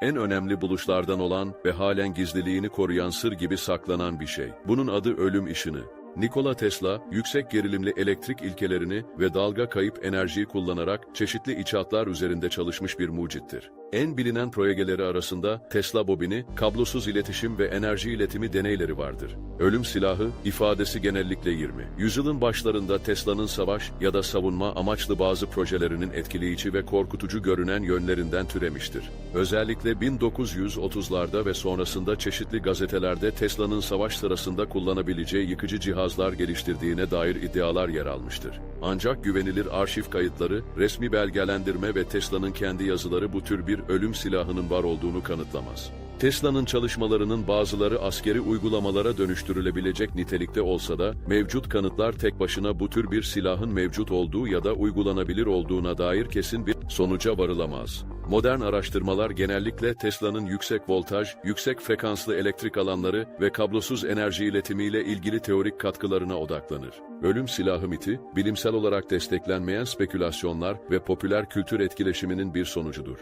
En önemli buluşlardan olan ve halen gizliliğini koruyan sır gibi saklanan bir şey. Bunun adı ölüm ışını. Nikola Tesla, yüksek gerilimli elektrik ilkelerini ve dalga kayıp enerjiyi kullanarak çeşitli içatlar üzerinde çalışmış bir mucittir. En bilinen projeleri arasında Tesla bobini, kablosuz iletişim ve enerji iletimi deneyleri vardır. Ölüm silahı ifadesi genellikle 20. Yüzyılın başlarında Tesla'nın savaş ya da savunma amaçlı bazı projelerinin etkileyici ve korkutucu görünen yönlerinden türemiştir. Özellikle 1930'larda ve sonrasında çeşitli gazetelerde Tesla'nın savaş sırasında kullanabileceği yıkıcı cihazlar geliştirdiğine dair iddialar yer almıştır. Ancak güvenilir arşiv kayıtları, resmi belgelendirme ve Tesla'nın kendi yazıları bu tür bir ölüm silahının var olduğunu kanıtlamaz. Tesla'nın çalışmalarının bazıları askeri uygulamalara dönüştürülebilecek nitelikte olsa da mevcut kanıtlar tek başına bu tür bir silahın mevcut olduğu ya da uygulanabilir olduğuna dair kesin bir sonuca varılamaz. Modern araştırmalar genellikle Tesla'nın yüksek voltaj, yüksek frekanslı elektrik alanları ve kablosuz enerji iletimiyle ilgili teorik katkılarına odaklanır. Ölüm silahı miti, bilimsel olarak desteklenmeyen spekülasyonlar ve popüler kültür etkileşiminin bir sonucudur.